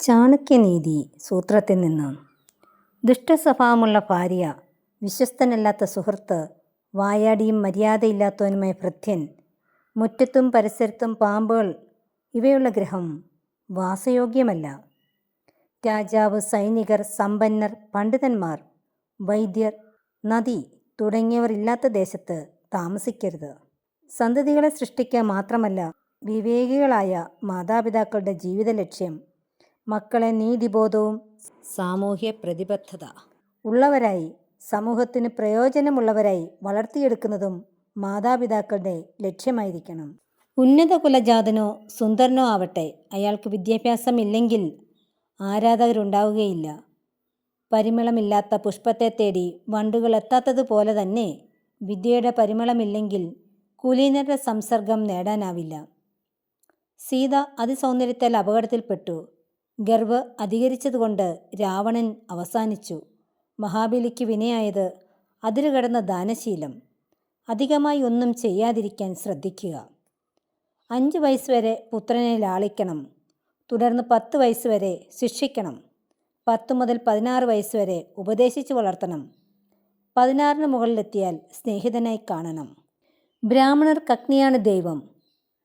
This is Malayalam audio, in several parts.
ചാണക്യനീതി സൂത്രത്തിൽ നിന്ന്. ദുഷ്ടസ്വഭാവമുള്ള ഭാര്യ വിശ്വസ്തനല്ലാത്ത സുഹൃത്ത് വായാടിയും മര്യാദയില്ലാത്തവനുമായ ഭൃത്യൻ മുറ്റത്തും പരിസരത്തും പാമ്പുകൾ ഇവയുള്ള ഗ്രഹം വാസയോഗ്യമല്ല. രാജാവ് സൈനികർ സമ്പന്നർ പണ്ഡിതന്മാർ വൈദ്യർ നദി തുടങ്ങിയവർ ഇല്ലാത്ത ദേശത്ത് താമസിക്കരുത്. സന്തതികളെ സൃഷ്ടിക്കുക മാത്രമല്ല വിവേകികളായ മാതാപിതാക്കളുടെ ജീവിത ലക്ഷ്യം മക്കളെ നീതിബോധവും സാമൂഹ്യ പ്രതിബദ്ധത. ഉള്ളവരായി സമൂഹത്തിന് പ്രയോജനമുള്ളവരായി വളർത്തിയെടുക്കുന്നതും മാതാപിതാക്കളുടെ ലക്ഷ്യമായിരിക്കണം. ഉന്നത കുലജാതനോ സുന്ദരനോ ആവട്ടെ അയാൾക്ക് വിദ്യാഭ്യാസം വിദ്യാഭ്യാസമില്ലെങ്കിൽ ആരാധകരുണ്ടാവുകയില്ല. പരിമളമില്ലാത്ത പുഷ്പത്തെ തേടി വണ്ടുകൾ എത്താത്തതുപോലെ തന്നെ വിദ്യയുടെ പരിമളമില്ലെങ്കിൽ കുലീനരുടെ സംസർഗം നേടാനാവില്ല. സീത അതിസൗന്ദര്യത്താൽ അപകടത്തിൽപ്പെട്ടു. ഗർവ് അധികരിച്ചതുകൊണ്ട് രാവണൻ അവസാനിച്ചു. മഹാബലിക്ക് വിനയായത് അതിരുകടന്ന ദാനശീലം. അധികമായി ഒന്നും ചെയ്യാതിരിക്കാൻ ശ്രദ്ധിക്കുക. അഞ്ച് വയസ്സ് വരെ പുത്രനെ ലാളിക്കണം. തുടർന്ന് പത്ത് വയസ്സ് വരെ ശിക്ഷിക്കണം. പത്ത് മുതൽ പതിനാറ് വയസ്സ് വരെ ഉപദേശിച്ചു വളർത്തണം. പതിനാറിന് മുകളിലെത്തിയാൽ സ്നേഹിതനായി കാണണം. ബ്രാഹ്മണർക്ക് അഗ്നിയാണ് ദൈവം.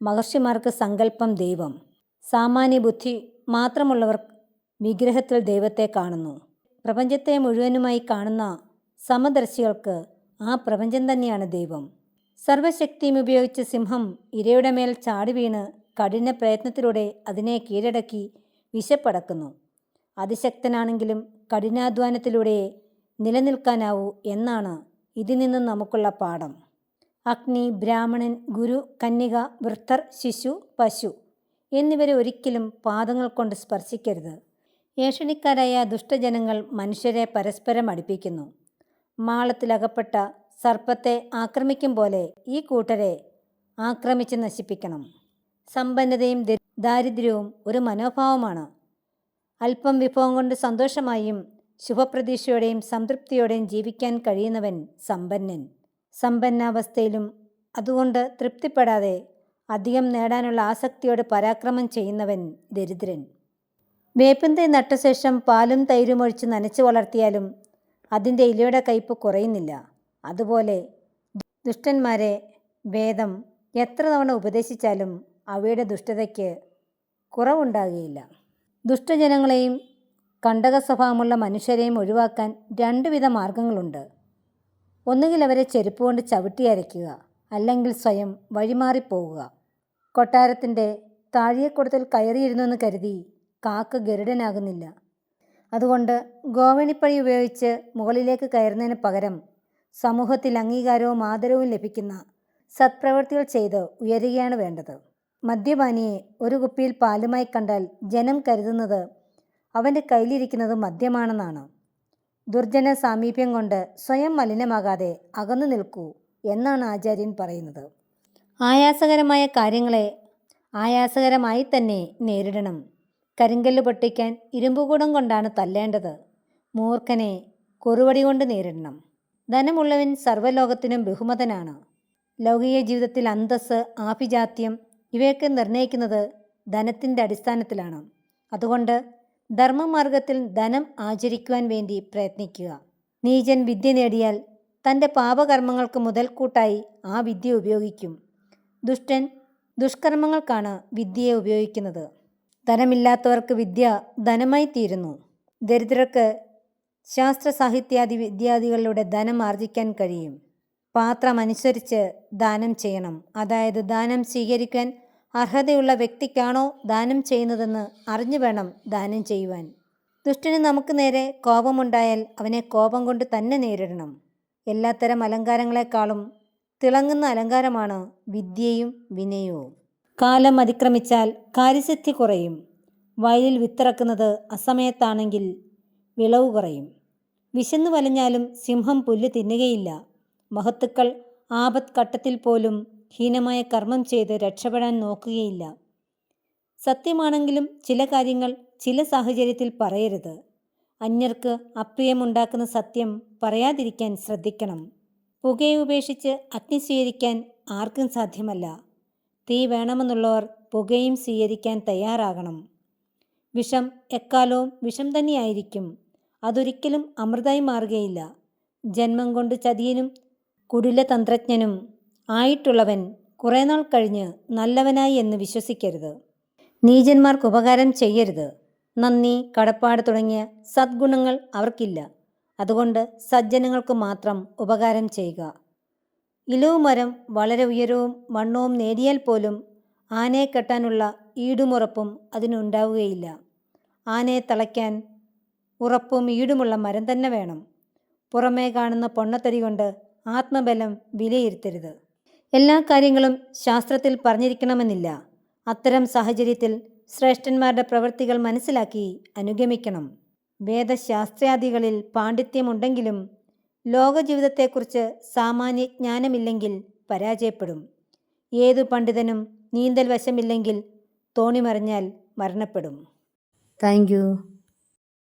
മഹർഷിമാർക്ക് സങ്കല്പം ദൈവം. സാമാന്യ ബുദ്ധി മാത്രമുള്ളവർ വിഗ്രഹത്തിൽ ദൈവത്തെ കാണുന്നു. പ്രപഞ്ചത്തെ മുഴുവനുമായി കാണുന്ന സമദർശികൾക്ക് ആ പ്രപഞ്ചം തന്നെയാണ് ദൈവം. സർവശക്തിയും ഉപയോഗിച്ച് സിംഹം ഇരയുടെ മേൽ ചാടി വീണ് കഠിന പ്രയത്നത്തിലൂടെ അതിനെ കീഴടക്കി വിശപ്പടക്കുന്നു. അതിശക്തനാണെങ്കിലും കഠിനാധ്വാനത്തിലൂടെ നിലനിൽക്കാനാവൂ എന്നാണ് ഇതിൽ നിന്നും നമുക്കുള്ള പാഠം. അഗ്നി ബ്രാഹ്മണൻ ഗുരു കന്യക വൃദ്ധർ ശിശു പശു എന്നിവരെ ഒരിക്കലും പാദങ്ങൾ കൊണ്ട് സ്പർശിക്കരുത്. ഏഷണിക്കാരായ ദുഷ്ടജനങ്ങൾ മനുഷ്യരെ പരസ്പരം അടുപ്പിക്കുന്നു. മാളത്തിലകപ്പെട്ട സർപ്പത്തെ ആക്രമിക്കും പോലെ ഈ കൂട്ടരെ ആക്രമിച്ച് നശിപ്പിക്കണം. സമ്പന്നതയും ദാരിദ്ര്യവും ഒരു മനോഭാവമാണ്. അല്പം വിഭവം കൊണ്ട് സന്തോഷമായും ശുഭപ്രതീക്ഷയോടെയും സംതൃപ്തിയോടെയും ജീവിക്കാൻ കഴിയുന്നവൻ സമ്പന്നൻ. സമ്പന്നാവസ്ഥയിലും അതുകൊണ്ട് തൃപ്തിപ്പെടാതെ അധികം നേടാനുള്ള ആസക്തിയോട് പരാക്രമം ചെയ്യുന്നവൻ ദരിദ്രൻ. വേപ്പിന്തൈ നട്ട ശേഷം പാലും തൈരും ഒഴിച്ച് നനച്ചു വളർത്തിയാലും അതിന്റെ ഇലയുടെ കയ്പ് കുറയുന്നില്ല. അതുപോലെ ദുഷ്ടന്മാരെ വേദം എത്ര തവണ ഉപദേശിച്ചാലും അവയുടെ ദുഷ്ടതയ്ക്ക് കുറവുണ്ടാകുകയില്ല. ദുഷ്ടജനങ്ങളെയും കണ്ടക സ്വഭാവമുള്ള മനുഷ്യരെയും ഒഴിവാക്കാൻ രണ്ടുവിധ മാർഗങ്ങളുണ്ട്. ഒന്നുകിൽ അവരെ ചെരുപ്പ് കൊണ്ട് ചവിട്ടി അരയ്ക്കുക അല്ലെങ്കിൽ സ്വയം വഴിമാറിപ്പോവുക. കൊട്ടാരത്തിന്റെ കയറിയിരുന്നു എന്ന് കരുതി കാക്ക ഗരുഡനാകുന്നില്ല. അതുകൊണ്ട് ഗോവണിപ്പഴി ഉപയോഗിച്ച് മുകളിലേക്ക് കയറുന്നതിന് പകരം സമൂഹത്തിൽ അംഗീകാരവും ആദരവും ലഭിക്കുന്ന സത്പ്രവൃത്തികൾ ചെയ്ത് ഉയരുകയാണ് വേണ്ടത്. മദ്യപാനിയെ ഒരു കുപ്പിയിൽ പാലുമായി കണ്ടാൽ ജനം കരുതുന്നത് അവന്റെ കയ്യിലിരിക്കുന്നത് മദ്യമാണെന്നാണ്. ദുർജന സാമീപ്യം കൊണ്ട് സ്വയം മലിനമാകാതെ അകന്നു നിൽക്കൂ എന്നാണ് ആചാര്യൻ പറയുന്നത്. ആയാസകരമായ കാര്യങ്ങളെ ആയാസകരമായി തന്നെ നേരിടണം. കരിങ്കല്ല് പൊട്ടിക്കാൻ ഇരുമ്പുകൂടം കൊണ്ടാണ് തല്ലേണ്ടത്. മൂർഖനെ കുറുവടി കൊണ്ട് നേരിടണം. ധനമുള്ളവൻ സർവലോകത്തിനും ബഹുമതനാണ്. ലൗകിക ജീവിതത്തിൽ അന്തസ് ആഭിജാത്യം ഇവയൊക്കെ നിർണയിക്കുന്നത് ധനത്തിന്റെ അടിസ്ഥാനത്തിലാണ്. അതുകൊണ്ട് ധർമ്മമാർഗത്തിൽ ധനം ആചരിക്കുവാൻ വേണ്ടി പ്രയത്നിക്കുക. നീചൻ വിദ്യ നേടിയാൽ തന്റെ പാപകർമ്മങ്ങൾക്ക് മുതൽക്കൂട്ടായി ആ വിദ്യ ഉപയോഗിക്കും. ദുഷ്ടൻ ദുഷ്കർമ്മങ്ങൾക്കാണ് വിദ്യയെ ഉപയോഗിക്കുന്നത്. ധനമില്ലാത്തവർക്ക് വിദ്യ ധനമായി തീരുന്നു. ദരിദ്രർക്ക് ശാസ്ത്ര സാഹിത്യാദി വിദ്യാദികളിലൂടെ ധനം ആർജിക്കാൻ കഴിയും. പാത്രം അനുസരിച്ച് ദാനം ചെയ്യണം. അതായത് ദാനം സ്വീകരിക്കാൻ അർഹതയുള്ള വ്യക്തിക്കാണോ ദാനം ചെയ്യുന്നതെന്ന് അറിഞ്ഞു വേണം ദാനം ചെയ്യുവാൻ. ദുഷ്ടന് നമുക്ക് നേരെ കോപമുണ്ടായാൽ അവനെ കോപം കൊണ്ട് തന്നെ നേരിടണം. എല്ലാത്തരം അലങ്കാരങ്ങളെക്കാളും തിളങ്ങുന്ന അലങ്കാരമാണ് വിദ്യയും വിനയവും. കാലം അതിക്രമിച്ചാൽ കാര്യസിദ്ധി കുറയും. വയലിൽ വിത്തിറക്കുന്നത് അസമയത്താണെങ്കിൽ വിളവ് കുറയും. വിശന്നു വലഞ്ഞാലും സിംഹം പുല്ല് തിന്നുകയില്ല. മഹത്തുക്കൾ ആപത് ഘട്ടത്തിൽ പോലും ഹീനമായ കർമ്മം ചെയ്ത് രക്ഷപ്പെടാൻ നോക്കുകയില്ല. സത്യമാണെങ്കിലും ചില കാര്യങ്ങൾ ചില സാഹചര്യത്തിൽ പറയരുത്. അന്യർക്ക് അപ്രിയമുണ്ടാക്കുന്ന സത്യം പറയാതിരിക്കാൻ ശ്രദ്ധിക്കണം. പുകയെ ഉപേക്ഷിച്ച് അഗ്നി സ്വീകരിക്കാൻ ആർക്കും സാധ്യമല്ല. തീ വേണമെന്നുള്ളവർ പുകയും സ്വീകരിക്കാൻ തയ്യാറാകണം. വിഷം എക്കാലവും വിഷം തന്നെയായിരിക്കും. അതൊരിക്കലും അമൃതായി മാറുകയില്ല. ജന്മം കൊണ്ട് ചതിയനും കുടിലതന്ത്രജ്ഞനും ആയിട്ടുള്ളവൻ കുറേ നാൾ കഴിഞ്ഞ് നല്ലവനായി എന്ന് വിശ്വസിക്കരുത്. നീചന്മാർക്ക് ഉപകാരം ചെയ്യരുത്. നന്ദി കടപ്പാട് തുടങ്ങിയ സദ്ഗുണങ്ങൾ അവർക്കില്ല. അതുകൊണ്ട് സജ്ജനങ്ങൾക്ക് മാത്രം ഉപകാരം ചെയ്യുക. ഇലവുമരം വളരെ ഉയരവും വണ്ണവും നേടിയാൽ പോലും ആനയെ കെട്ടാനുള്ള ഈടുമുറപ്പും അതിനുണ്ടാവുകയില്ല. ആനയെ തളയ്ക്കാൻ ഉറപ്പും ഈടുമുള്ള മരം തന്നെ വേണം. പുറമേ കാണുന്ന പൊണ്ണത്തടി കൊണ്ട് ആത്മബലം വിലയിരുത്തരുത്. എല്ലാ കാര്യങ്ങളും ശാസ്ത്രത്തിൽ പറഞ്ഞിരിക്കണമെന്നില്ല. അത്തരം സാഹചര്യത്തിൽ ശ്രേഷ്ഠന്മാരുടെ പ്രവൃത്തികൾ മനസ്സിലാക്കി അനുഗമിക്കണം. വേദശാസ്ത്രാദികളിൽ പാണ്ഡിത്യമുണ്ടെങ്കിലും ലോകജീവിതത്തെക്കുറിച്ച് സാമാന്യ ജ്ഞാനമില്ലെങ്കിൽ പരാജയപ്പെടും. ഏതു പണ്ഡിതനും നീന്തൽ വശമില്ലെങ്കിൽ തോണിമറിഞ്ഞാൽ മരണപ്പെടും. താങ്ക്